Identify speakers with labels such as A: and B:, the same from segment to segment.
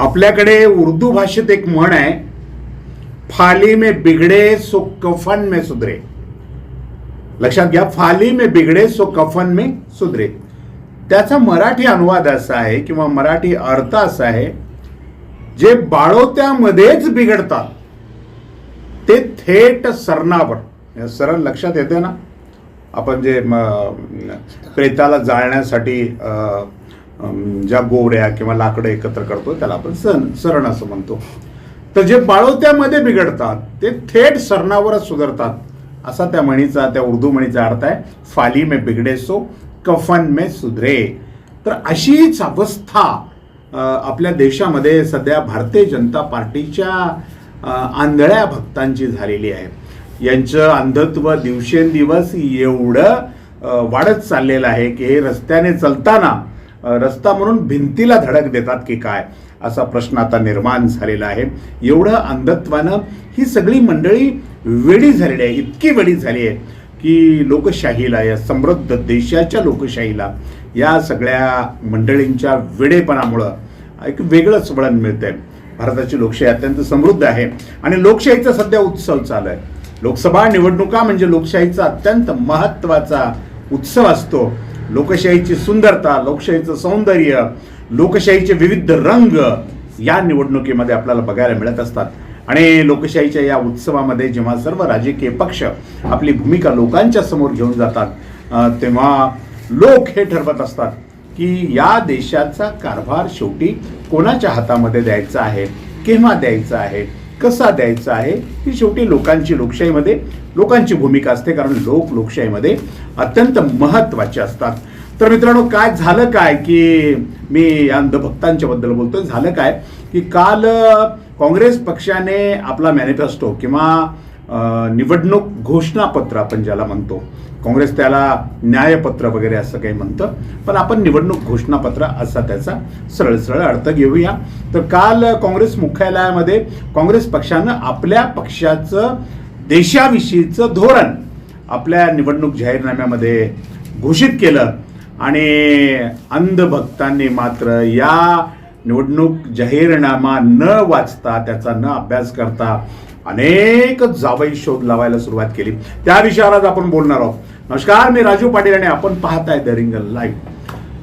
A: आपल्याकडे उर्दू भाषेत एक म्हण आहे फाली में बिगडे सो कफन में सुधरे. लक्षात घ्या फाली में बिगडे सो कफन में सुधरे. त्याचा मराठी अनुवाद असा आहे किंवा मराठी अर्थ असा आहे जे बाळोत्यामध्येच बिघडतात ते थेट सरणावर. सरळ लक्षात येते ना? आपण जे प्रेताला जाळण्यासाठी ज्या गोवऱ्या किंवा लाकडं एकत्र करतो त्याला आपण सण सरण असं म्हणतो. तर जे बाळोत्यामध्ये बिघडतात ते थेट सरणावरच सुधरतात. असा त्या म्हणीचा त्या उर्दू म्हणीचा अर्थ आहे फाली में बिघडे सो कफन मे सुधरे. तर अशीच अवस्था आपल्या देशामध्ये सध्या भारतीय जनता पार्टीच्या आंधळ्या भक्तांची झालेली आहे. यांचं अंधत्व दिवसेंदिवस एवढं वाढत चाललेलं आहे की हे रस्त्याने चालताना रस्ता म्हणून भिंतीला धडक देतात की काय असा प्रश्न आता निर्माण झालेला आहे. एवढं अंधत्वानं ही सगळी मंडळी वेडी झालेली आहे इतकी वेडी झाली आहे की लोकशाहीला या समृद्ध देशाच्या लोकशाहीला या सगळ्या मंडळींच्या वेडेपणामुळं एक वेगळंच वळण मिळतंय. भारताची लोकशाही अत्यंत समृद्ध आहे आणि लोकशाहीचा सध्या उत्सव चालू आहे. लोकसभा निवडणुका म्हणजे लोकशाहीचा अत्यंत महत्त्वाचा उत्सव असतो. लोकशाहीची सुंदरता लोकशाहीचं सौंदर्य लोकशाहीचे विविध रंग या निवडणुकीमध्ये आपल्याला बघायला मिळत असतात. आणि लोकशाहीच्या या उत्सवामध्ये जेव्हा सर्व राजकीय पक्ष आपली भूमिका लोकांच्या समोर घेऊन जातात तेव्हा लोक हे ठरवत असतात की या देशाचा कारभार शेवटी कोणाच्या हातामध्ये द्यायचा आहे केव्हा द्यायचा आहे? कसा द्यायचा आहे ही शेवटी लोकांची लोकशाहीमध्ये लोकांची भूमिका असते कारण लोक लोकशाहीमध्ये अत्यंत महत्त्वाचे असतात. तर मित्रांनो काय झालं काय की मी या अंधभक्तांच्या बद्दल बोलतो. झालं काय की काल काँग्रेस पक्षाने आपला मॅनिफेस्टो किंवा निवडणूक घोषणापत्र आपण ज्याला म्हणतो काँग्रेस त्याला न्यायपत्र वगैरे असं काही म्हणतं. पण आपण निवडणूक घोषणापत्र असा त्याचा सरळ सरळ अर्थ घेऊया. तर काल काँग्रेस मुख्यालयामध्ये काँग्रेस पक्षानं आपल्या पक्षाचं देशाविषयीचं धोरण आपल्या निवडणूक जाहीरनाम्यामध्ये घोषित केलं. आणि अंधभक्तांनी मात्र या निवडणूक जाहीरनामा न वाचता त्याचा न अभ्यास करता अनेक जावई शोध लावायला सुरुवात केली. त्या विषयावर आज आपण बोलणार आहोत. नमस्कार मी राजू पाटील आणि आपण पाहताय द रिंगल लाईव्ह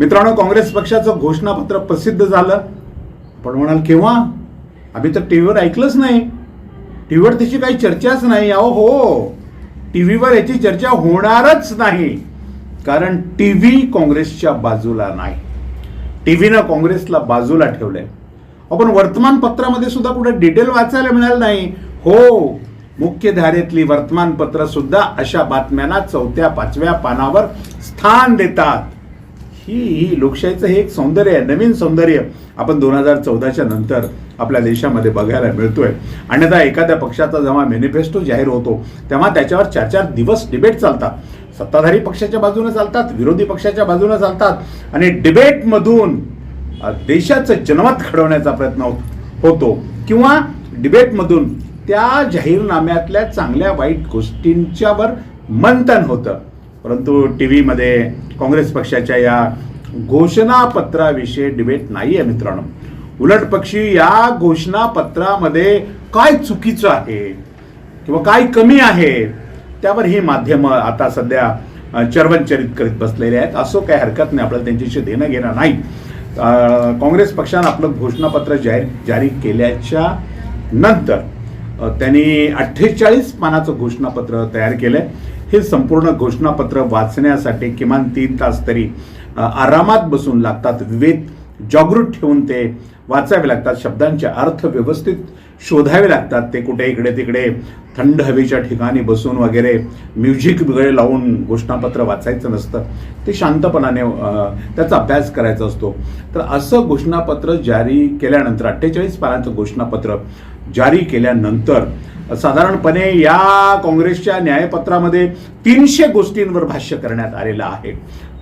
A: मित्रांनो काँग्रेस पक्षाचं घोषणापत्र प्रसिद्ध झालं. पण म्हणाल केव्हा? आम्ही तर टी व्हीवर ऐकलंच नाही. टी व्हीवर त्याची काही चर्चाच नाही. अहो हो. टी व्हीवर याची चर्चा होणारच नाही. कारण टी व्ही काँग्रेसच्या बाजूला नाही. टी व्हीनं काँग्रेसला बाजूला ठेवलंय. आपण वर्तमानपत्रामध्ये सुद्धा कुठे डिटेल वाचायला मिळालं नाही. हो. मुख्य धारेतली वर्तमानपत्र सुद्धा अशा बातम्यांना चौथ्या पाचव्या पानावर स्थान देतात. ही ही लोकशाहीचं हे एक सौंदर्य आहे नवीन सौंदर्य आपण दोन हजार चौदाच्या नंतर आपल्या देशामध्ये बघायला मिळतोय. अन्यथा एखाद्या पक्षाचा जेव्हा मॅनिफेस्टो जाहीर होतो तेव्हा त्याच्यावर चार चार दिवस डिबेट चालतात. सत्ताधारी पक्षाच्या बाजूने चालतात विरोधी पक्षाच्या बाजूने चालतात आणि डिबेटमधून देशाचं जनमत घडवण्याचा प्रयत्न होत- होतो. किंवा डिबेटमधून त्या जाहीरनाम्यातल्या चांगल्या वाईट गोष्टींच्यावर मंथन होतं. परंतु टी व्हीमध्ये काँग्रेस पक्षाच्या या घोषणापत्राविषयी डिबेट नाही आहे मित्रांनो. उलट पक्षी या घोषणापत्रामध्ये काय चुकीचं आहे किंवा काय कमी आहे त्यावर ही माध्यमं आता सध्या चर्वनचरित करीत बसलेले आहेत. असो काही हरकत नाही. आपल्याला त्यांच्याशी देणं घेणं नाही. काँग्रेस पक्षानं आपलं घोषणापत्र जाहीर जारी केल्याच्यानंतर त्यांनी अठ्ठेचाळीस पानाचं घोषणापत्र तयार केलंय. हे संपूर्ण घोषणापत्र वाचण्यासाठी किमान तीन तास तरी आरामात बसून लागतात. विवेक जागृत ठेवून ते वाचावे लागतात. शब्दांचे अर्थ व्यवस्थित शोधावे लागतात. ते कुठे इकडे तिकडे थंड हवेच्या ठिकाणी बसून वगैरे म्युझिक वगैरे लावून घोषणापत्र वाचायचं नसतं. ते शांतपणाने त्याचा अभ्यास करायचा असतो. तर असं घोषणापत्र जारी केल्यानंतर अठ्ठेचाळीस पानाचं घोषणापत्र जारी केल्यानंतर साधारणपणे या काँग्रेसच्या न्यायपत्रामध्ये तीनशे गोष्टींवर भाष्य करण्यात आलेलं आहे.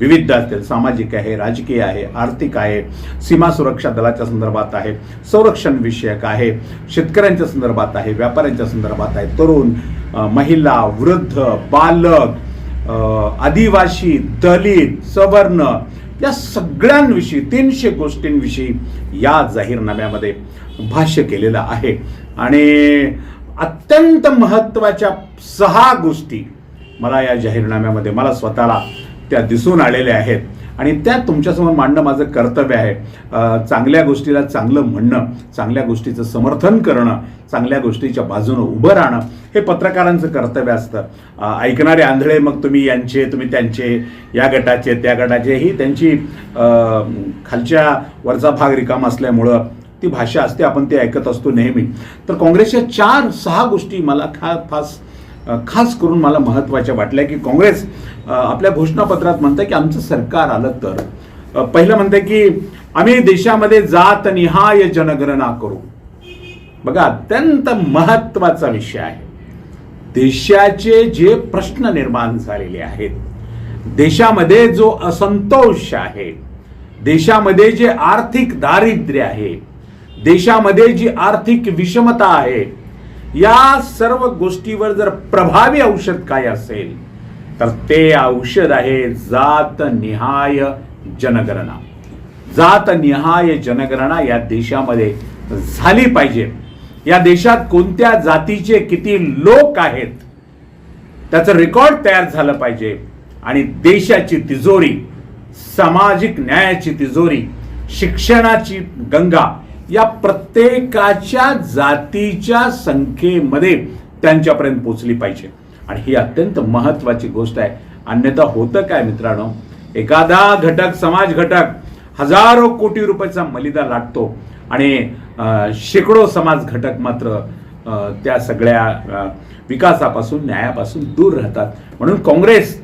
A: विविध असतील सामाजिक आहे राजकीय आहे आर्थिक आहे सीमा सुरक्षा दलाच्या संदर्भात आहे संरक्षण विषयक आहे शेतकऱ्यांच्या संदर्भात आहे व्यापाऱ्यांच्या संदर्भात आहे तरुण महिला वृद्ध बालक आदिवासी दलित सवर्ण या सगळ्यांविषयी तीनशे गोष्टींविषयी या जाहीरनाम्यामध्ये भाष्य केलेलं आहे. आणि अत्यंत महत्त्वाच्या सहा गोष्टी मला या जाहीरनाम्यामध्ये मला स्वतःला त्या दिसून आलेल्या आहेत. आणि त्या तुमच्यासमोर मांडणं माझं कर्तव्य आहे. चांगल्या गोष्टीला चांगलं म्हणणं चांगल्या गोष्टीचं समर्थन करणं चांगल्या गोष्टीच्या बाजूनं उभं राहणं हे पत्रकारांचं कर्तव्य असतं. ऐकणारे आंधळे मग तुम्ही यांचे तुम्ही त्यांचे या गटाचे त्या गटाचे ही त्यांची खालच्या वरचा भाग रिकाम असल्यामुळं ती भाषा असते आपण ते ऐकत असतो नेहमी. तर काँग्रेसच्या चार सहा गोष्टी मला खा खास खास करून मला महत्त्वाच्या वाटल्या की काँग्रेस आपल्या घोषणापत्रात म्हणतं की आमचं सरकार आलं तर. पहिलं म्हणतं की आम्ही देशामध्ये जात निहाय जनगणना करू. बघा अत्यंत महत्त्वाचा विषय आहे. देशाचे जे प्रश्न निर्माण झालेले आहेत देशामध्ये जो असंतोष आहे देशामध्ये जे आर्थिक दारिद्र्य आहे देशामध्ये जी आर्थिक विषमता आहे या सर्व गोष्टीवर जर प्रभावी औषध काय असेल तर ते औषध आहे जात निहाय जनगणना. जात निहाय जनगणना या देशामध्ये झाली पाहिजे. या देशात कोणत्या जातीचे किती लोक आहेत त्याचं रेकॉर्ड तयार झालं पाहिजे. आणि देशाची तिजोरी सामाजिक न्यायाची तिजोरी शिक्षणाची गंगा या प्रत्येकाच्या जातीच्या संख्येमध्ये त्यांच्यापर्यंत पोचली पाहिजे. आणि ही अत्यंत महत्वाची गोष्ट आहे. अन्यथा होतं काय मित्रांनो? एखादा घटक समाज घटक हजारो कोटी रुपयाचा मलिदा लाटतो. आणि शेकडो समाज घटक मात्र त्या सगळ्या विकासापासून न्यायापासून दूर राहतात. म्हणून काँग्रेस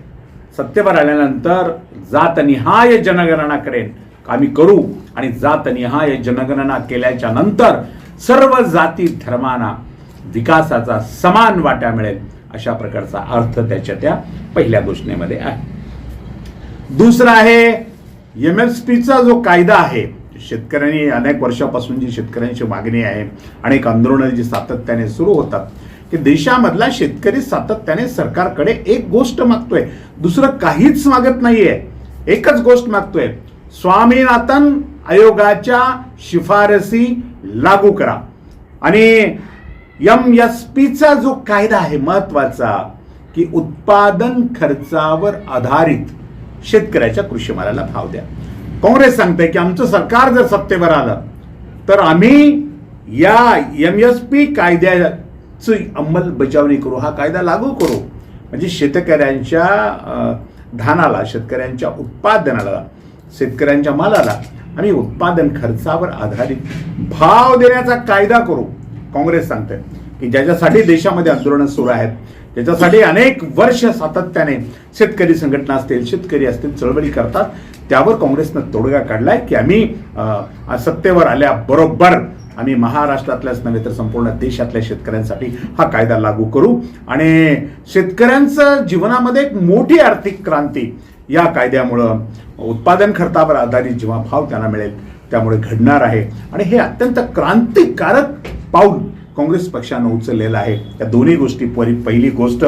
A: सत्तेवर आल्यानंतर जातनिहाय जनगणना करेन. आम्ही करू आणि जातनिहाय जनगणना केल्याच्यानंतर सर्व जाती धर्मांना विकासाचा समान वाटा मिळेल अशा प्रकारचा अर्थ त्याच्या त्या पहिल्या घोषणेमध्ये आहे. दुसरा आहे एम एस पीचा जो कायदा आहे शेतकऱ्यांनी अनेक वर्षापासून जी शेतकऱ्यांची मागणी आहे अनेक आंदोलनं जी सातत्याने सुरू होतात की देशामधला शेतकरी सातत्याने सरकारकडे एक गोष्ट मागतोय. दुसरं काहीच मागत नाहीये. एकच गोष्ट मागतोय. स्वामीनाथन आयोगाच्या शिफारसी लागू करा. आणि एम एस पीचा जो कायदा आहे महत्त्वाचा की उत्पादन खर्चावर आधारित शेतकऱ्याच्या कृषी मालाला भाव द्या. काँग्रेस सांगते की आमचं सरकार जर सत्तेवर आलं तर आम्ही या एम एस पी कायद्याची अंमलबजावणी करू हा कायदा लागू करू. म्हणजे शेतकऱ्यांच्या धानाला शेतकऱ्यांच्या उत्पादनाला शेतकऱ्यांच्या मालाला आम्ही उत्पादन खर्चावर आधारित भाव देण्याचा कायदा करू काँग्रेस सांगते की ज्याच्यासाठी देशामध्ये आंदोलनं सुरू आहेत ज्याच्यासाठी अनेक वर्ष सातत्याने शेतकरी संघटना असतील शेतकरी असतील चळवळी करतात त्यावर काँग्रेसनं तोडगा काढलाय की आम्ही अं, सत्तेवर आल्याबरोबर आम्ही महाराष्ट्रातल्याच नव्हे तर संपूर्ण देशातल्या शेतकऱ्यांसाठी हा कायदा लागू करू आणि शेतकऱ्यांचं जीवनामध्ये एक मोठी आर्थिक क्रांती या कायद्यामुळं उत्पादन खर्चावर आधारित जेव्हा भाव त्यांना मिळेल त्यामुळे घडणार आहे. आणि हे अत्यंत क्रांतिकारक पाऊल काँग्रेस पक्षानं उचललेलं आहे. या दोन्ही गोष्टी परी पहिली गोष्ट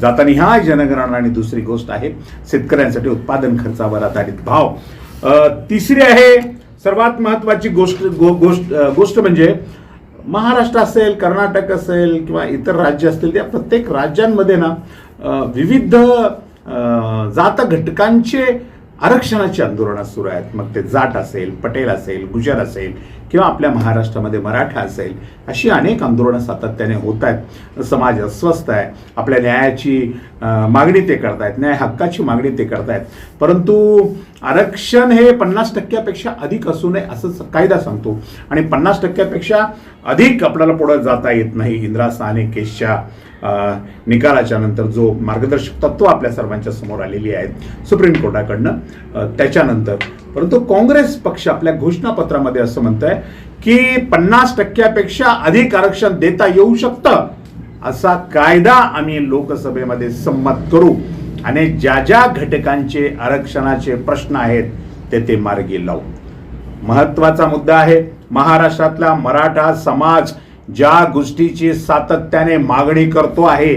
A: जाताना ह्या जनगणना आणि दुसरी गोष्ट आहे शेतकऱ्यांसाठी उत्पादन खर्चावर आधारित भाव. तिसरी आहे सर्वात महत्त्वाची गोष्ट गो, गोष्ट गोष्ट म्हणजे महाराष्ट्र असेल कर्नाटक असेल किंवा इतर राज्य असतील त्या प्रत्येक राज्यांमध्ये ना विविध जात घटकांचे आरक्षणाची आंदोलनं सुरू आहेत. मग ते जाट असेल पटेल असेल गुजर असेल किंवा आपल्या महाराष्ट्रामध्ये मराठा असेल अशी अनेक आंदोलनं सातत्याने होत आहेत समाज अस्वस्थ आहे. आपल्या न्यायाची मागणी ते करतायत. न्याय हक्काची मागणी ते करतायत. परंतु आरक्षण हे पन्नास टक्क्यापेक्षा अधिक असू नये असं कायदा सांगतो. आणि पन्नास टक्क्यापेक्षा अधिक आपल्याला पुढं जाता येत नाही इंदिरा साने केसच्या निकालाच्या नंतर जो मार्गदर्शक तत्व आपल्या सर्वांच्या समोर आलेली आहेत सुप्रीम कोर्टाकडनं त्याच्यानंतर. परंतु काँग्रेस पक्ष आपल्या घोषणापत्रामध्ये असं म्हणत आहे की पन्नास टक्क्यापेक्षा अधिक आरक्षण देता येऊ शकतं असा कायदा आम्ही लोकसभेमध्ये संमत करू. आणि ज्या ज्या घटकांचे आरक्षणाचे प्रश्न आहेत ते ते मार्गी लावू. महत्त्वाचा मुद्दा आहे महाराष्ट्रातला मराठा समाज ज्या गोष्टीची सातत्याने मागणी करतो आहे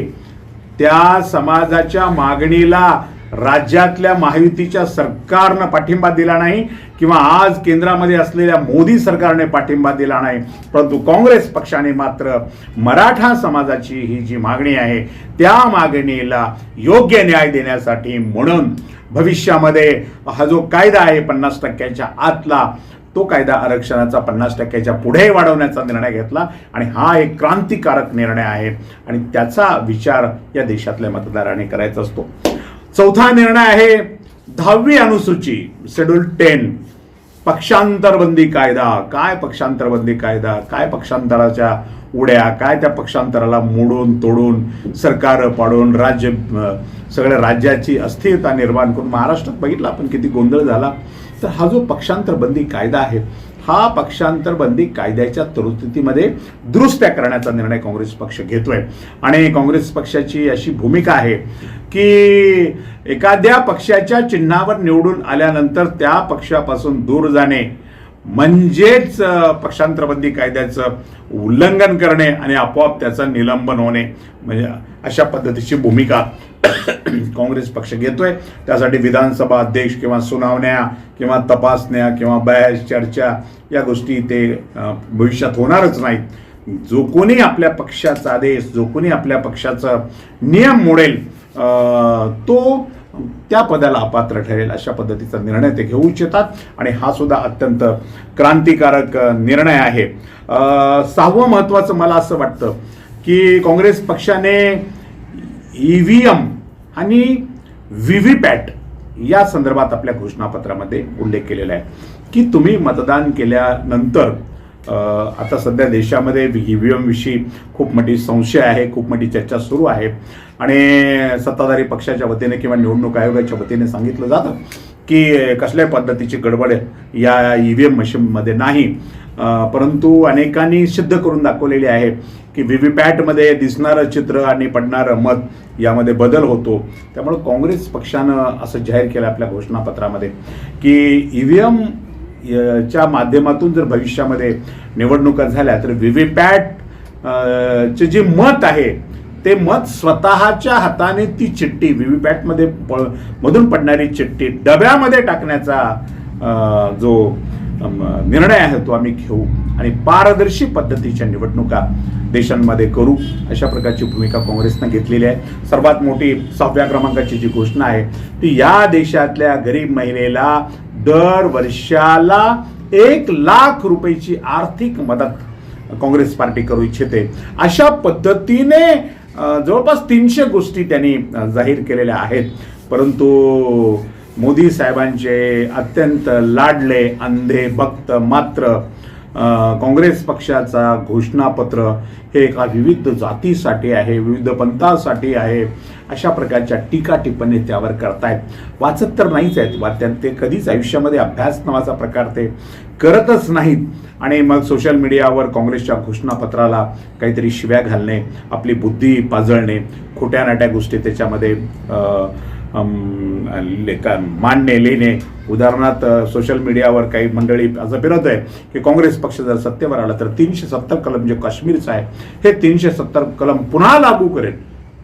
A: त्या समाजाच्या मागणीला राज्यातल्या महायुतीच्या सरकारनं पाठिंबा दिला नाही किंवा आज केंद्रामध्ये असलेल्या मोदी सरकारने पाठिंबा दिला नाही. परंतु काँग्रेस पक्षाने मात्र मराठा समाजाची ही जी मागणी आहे त्या मागणीला योग्य न्याय देण्यासाठी म्हणून भविष्यामध्ये हा जो कायदा आहे पन्नास टक्क्याच्या आतला तो कायदा आरक्षणाचा पन्नास टक्क्याच्या पुढे वाढवण्याचा निर्णय घेतला आणि हा एक क्रांतिकारक निर्णय आहे आणि त्याचा विचार या देशातल्या मतदाराने करायचा असतो. चौथा निर्णय आहे दहावी अनुसूची शेड्यूल टेन पक्षांतरबंदी कायदा. काय पक्षांतरबंदी कायदा? काय पक्षांतराच्या उड्या? काय त्या पक्षांतराला मोडून तोडून सरकार पाडून राज्य सगळ्या राज्याची अस्थिरता निर्माण करून महाराष्ट्रात बघितलं आपण किती गोंधळ झाला. तर हा जो पक्षांतरबंदी कायदा आहे हा पक्षांतरबंदी कायद्याच्या तरतुदीमध्ये दुरुस्त्या करण्याचा निर्णय काँग्रेस पक्ष घेतोय. आणि काँग्रेस पक्षाची अशी भूमिका आहे की एखाद्या पक्षाच्या चिन्हावर निवडून आल्यानंतर त्या पक्षापासून दूर जाणे म्हणजेच पक्षांतरबंदी कायद्याचं उल्लंघन करणे आणि आपोआप त्याचं निलंबन होणे म्हणजे अशा पद्धतीची भूमिका काँग्रेस पक्ष घेतोय. त्यासाठी विधानसभा अध्यक्ष किंवा सुनावण्या किंवा तपासण्या किंवा बहस चर्चा या गोष्टी ते भविष्यात होणारच नाहीत. जो कोणी आपल्या पक्षाचा आदेश जो कोणी आपल्या पक्षाचा नियम मोडेल तो त्या पदाला अपात्र ठरेल अशा पद्धतीचा निर्णय ते घेऊ इच्छितात आणि हा सुद्धा अत्यंत क्रांतिकारक निर्णय आहे. सहावं महत्त्वाचं मला असं वाटतं की काँग्रेस पक्षाने ई व्ही एम आणि व्ही व्ही पॅट या संदर्भात आपल्या घोषणापत्रामध्ये उल्लेख केलेला आहे. की तुम्ही मतदान केल्यानंतर आता सध्या देशामध्ये ई व्ही एमविषयी खूप मोठी संशय आहे खूप मोठी चर्चा सुरू आहे. आणि सत्ताधारी पक्षाच्या वतीने किंवा निवडणूक आयोगाच्या वतीने सांगितलं जातं की कसल्याही पद्धतीची गडबड या ई व्ही एम मशीनमध्ये नाही. परंतु अनेकांनी सिद्ध करून दाखवलेली आहे की व्ही व्ही पॅटमध्ये दिसणारं चित्र आणि पडणारं मत यामध्ये बदल होतो. त्यामुळे काँग्रेस पक्षानं असं जाहीर केलं आपल्या घोषणापत्रामध्ये की ई व्ही एम च्या माध्यमातून जर भविष्यामध्ये निवडणुका झाल्या तर व्ही व्ही पॅट चे जे मत आहे ते मत स्वतःच्या हाताने ती चिठ्ठी व्ही व्ही पॅटमध्ये प मधून पडणारी चिठ्ठी डब्यामध्ये टाकण्याचा जो निर्णय आहे तो आम्ही घेऊ आणि पारदर्शी पद्धतीच्या निवडणुका देशांमध्ये करू. अशा प्रकारची भूमिका काँग्रेसनं घेतलेली आहे. सर्वात मोठी सहाव्या क्रमांकाची जी घोषणा आहे ती या देशातल्या गरीब महिलेला दर वर्षाला एक लाख रुपयाची आर्थिक मदत काँग्रेस पार्टी करू इच्छिते. अशा पद्धतीने जवळपास तीनशे गोष्टी त्यांनी जाहीर केलेल्या आहेत. परंतु मोदी साहेबांचे अत्यंत लाडले अंधे भक्त मात्र काँग्रेस पक्षाचा घोषणापत्र हे एका विविध जातीसाठी आहे विविध पंथासाठी आहे अशा प्रकारच्या टीका टिप्पणी त्यावर करतायत. वाचत तर नाहीच आहेत वा ते कधीच आयुष्यामध्ये अभ्यास नावाचा प्रकार ते करतच नाहीत. आणि मग सोशल मीडियावर काँग्रेसच्या घोषणापत्राला काहीतरी शिव्या घालणे आपली बुद्धी पाजळणे खोट्या नाट्या गोष्टी त्याच्यामध्ये लेखन मांडणे लिहिणे उदाहरणार्थ सोशल मीडियावर काही मंडळी असं फिरत आहे की काँग्रेस पक्ष जर सत्तेवर आला तर तीनशे सत्तर कलम जे काश्मीरचं आहे हे तीनशे सत्तर कलम पुन्हा लागू करेल.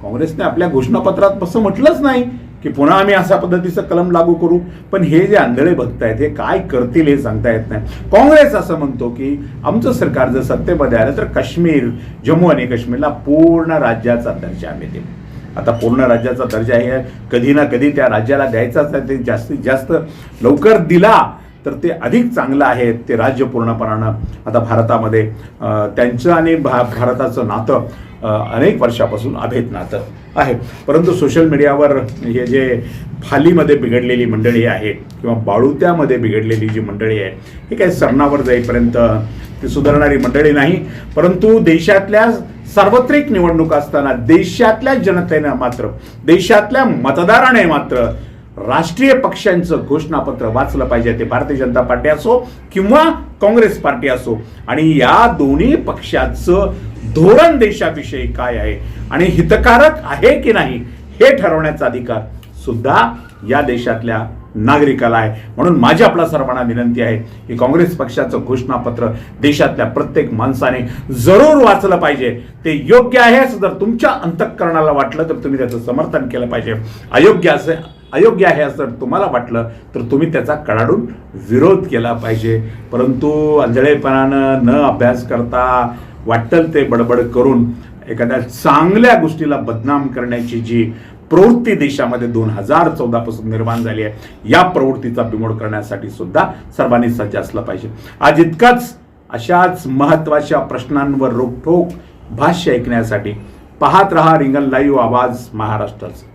A: काँग्रेसने आपल्या घोषणापत्रात असं म्हटलंच नाही की पुन्हा आम्ही अशा पद्धतीचं कलम लागू करू. पण हे जे आंधळे बघतायत हे काय करतील हे सांगता येत नाही. काँग्रेस असं म्हणतो की आमचं सरकार जर सत्तेमध्ये आलं तर काश्मीर जम्मू आणि काश्मीरला पूर्ण राज्याचा दर्जा आम्ही देऊ आता पूर्ण राज्याचा दर्जा हे कधी ना कधी त्या राज्याला द्यायचाच आहे. ते जास्तीत जास्त लवकर दिला तर ते अधिक चांगलं आहे. ते राज्य पूर्णपणानं आता भारतामध्ये त्यांचं आणि भा भारताचं नातं अनेक वर्षापासून अभेद नातं आहे. परंतु सोशल मीडियावर हे जे फालीमध्ये बिघडलेली मंडळी आहे किंवा बाळुत्यामध्ये बिघडलेली जी मंडळी आहे हे काही सरणावर जाईपर्यंत ती सुधारणारी मंडळी नाही. परंतु देशातल्या सार्वत्रिक निवडणूक असताना देशातल्या जनतेनं मात्र देशातल्या मतदाराने मात्र राष्ट्रीय पक्षांचं घोषणापत्र वाचलं पाहिजे. ते भारतीय जनता पार्टी असो किंवा काँग्रेस पार्टी असो. आणि या दोन्ही पक्षाचं धोरण देशाविषयी काय आहे आणि हितकारक आहे की नाही हे ठरवण्याचा अधिकार सुद्धा या देशातल्या नागरिकाला आहे. म्हणून माझी आपला सर्वांना विनंती आहे की काँग्रेस पक्षाचं घोषणापत्र देशातल्या प्रत्येक माणसाने जरूर वाचलं पाहिजे. ते योग्य आहे असं जर तुमच्या अंतःकरणाला वाटलं तर तुम्ही त्याचं समर्थन केलं पाहिजे. अयोग्य असे अयोग्य आहे असं तुम्हाला वाटलं तर तुम्ही त्याचा कडाडून विरोध केला पाहिजे. परंतु आंधळेपणानं न अभ्यास करता वाटल ते बडबड करून एखाद्या चांगल्या गोष्टीला बदनाम करण्याची जी प्रवृत्ती देशामध्ये दोन हजार चौदा पासून निर्माण झाली आहे. या प्रवृत्तीचा बिमोड करण्यासाठी सुद्धा सर्वांनी सज्ज असलं पाहिजे. आज इतकाच अशाच महत्त्वाच्या प्रश्नांवर रोखोक भाष्य ऐकण्यासाठी पाहत रहा रिंगण लाईव्ह आवाज महाराष्ट्राचा.